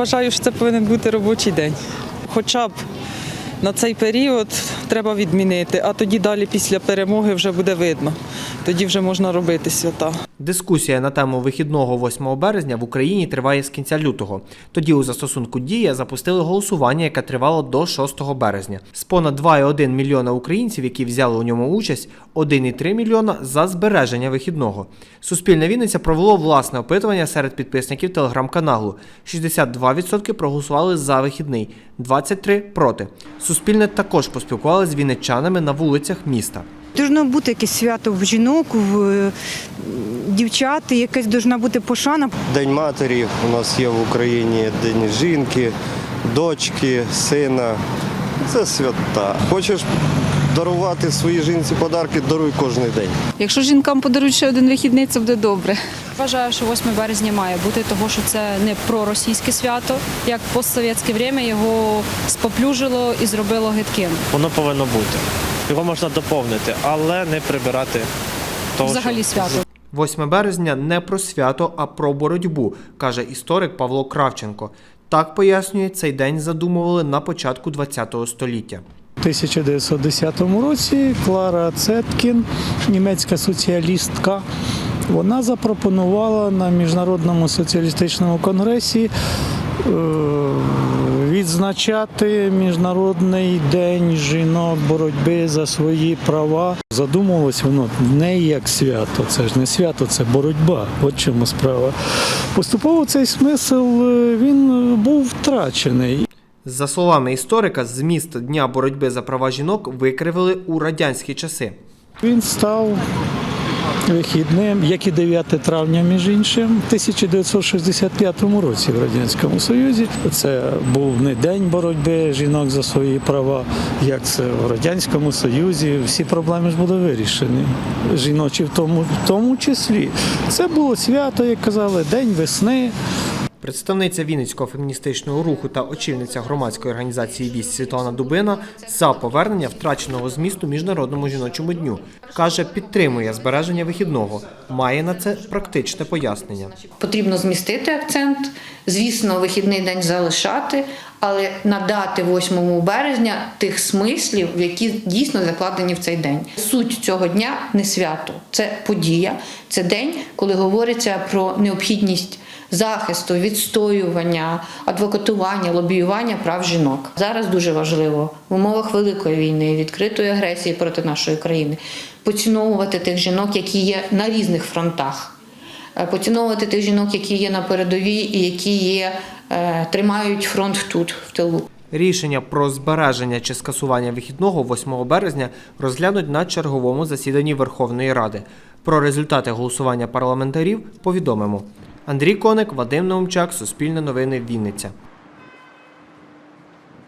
вважаю, що це повинен бути робочий день. Хоча б на цей період треба відмінити, а тоді далі після перемоги вже буде видно. Тоді вже можна робити свята. Дискусія на тему вихідного 8 березня в Україні триває з кінця лютого. Тоді у застосунку Дія запустили голосування, яке тривало до 6 березня. З понад 2,1 мільйона українців, які взяли у ньому участь, 1,3 мільйона за збереження вихідного. Суспільне Вінниця провело власне опитування серед підписників телеграм-каналу. 62% проголосували за вихідний, 23% проти. Суспільне також поспілкувалося з вінничанами на вулицях міста. Должно бути якесь свято в жінок, в е, дівчат, якась должна бути пошана. День матері у нас є в Україні, День жінки, дочки, сина. Це свята. Хочеш дарувати своїй жінці подарки, даруй кожен день. Якщо жінкам подарують ще один вихідний, це буде добре. Вважаю, що 8 березня має бути, тому що це не проросійське свято. Як постсовєтське время його споплюжило і зробило гидким. Воно повинно бути. Його можна доповнити, але не прибирати того, Взагалі що... свято. 8 березня не про свято, а про боротьбу, каже історик Павло Кравченко. Так пояснює, цей день задумували на початку ХХ століття. У 1910 році Клара Цеткін, німецька соціалістка, вона запропонувала на міжнародному соціалістичному конгресі е, відзначати міжнародний день жінок боротьби за свої права. Задумувалось воно не як свято. Це ж не свято, це боротьба. От чому справа. Поступово цей смисл е, він був втрачений. За словами історика, зміст Дня боротьби за права жінок викривили у радянські часи. Він став вихідним, як і 9 травня, між іншим, в 1965 році в Радянському Союзі. Це був не день боротьби жінок за свої права, як це в Радянському Союзі. Всі проблеми ж були вирішені. Жіночі в тому, в тому числі. Це було свято, як казали, День весни. Представниця Вінницького феміністичного руху та очільниця громадської організації Вість Світлана Дубина за повернення втраченого змісту міжнародному жіночому дню. Каже, підтримує збереження вихідного, має на це практичне пояснення. Потрібно змістити акцент, звісно, вихідний день залишати, але надати 8 березня тих смислів, які дійсно закладені в цей день. Суть цього дня не свято, це подія, це день, коли говориться про необхідність захисту, відстоювання, адвокатування, лобіювання прав жінок. Зараз дуже важливо в умовах великої війни, відкритої агресії проти нашої країни поціновувати тих жінок, які є на різних фронтах. Е, поціновувати тих жінок, які є на передовій і які є, е, тримають фронт тут, в тилу. Рішення про збереження чи скасування вихідного 8 березня розглянуть на черговому засіданні Верховної Ради. Про результати голосування парламентарів повідомимо. Андрій Коник, Вадим Наумчак, Суспільне новини, Вінниця.